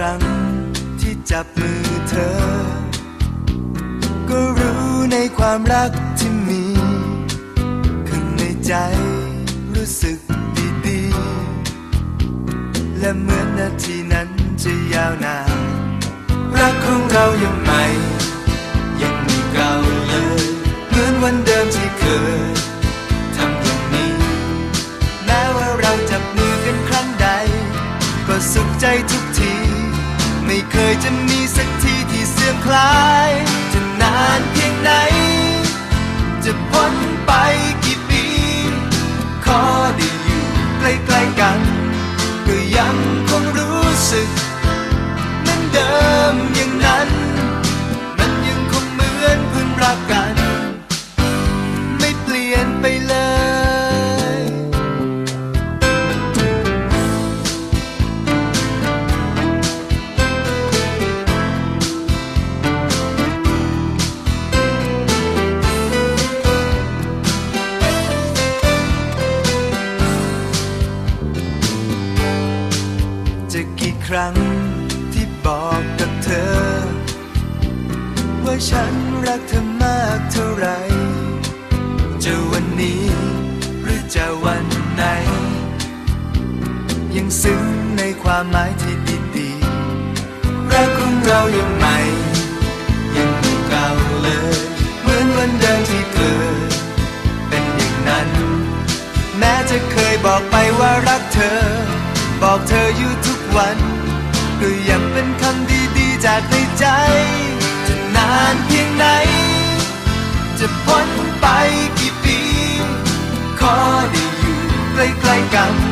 รั้งที่จับมือเธอ ก็รู้ในความรักที่มีข้างในใจรู้สึกดีๆ และเหมือนนาทีนั้นจะยาวนาน รักของเรายังใหม่ ยังมีเก่าเลย เหมือนวันเดิมที่เคยทำอย่างนี้ แม้ว่าเราจับมือกันครั้งใด ก็สุขใจทุกที ไม่เคยจะมีสักทีที่เสื่อมคลาย จะนานเพียงไหน จะพ้นไปกี่ปี ขอได้อยู่ใกล้ๆกัน ครั้งที่บอกกับเธอ ว่าฉันรักเธอมากเท่าไรจะวันนี้หรือจะวันไหน ยังซึ้งในความหมายที่ำดีๆจากในใจ จะนานเพียงไหน จะพ้นไปกี่ปี ขอได้อยู่ใกล้ๆกัน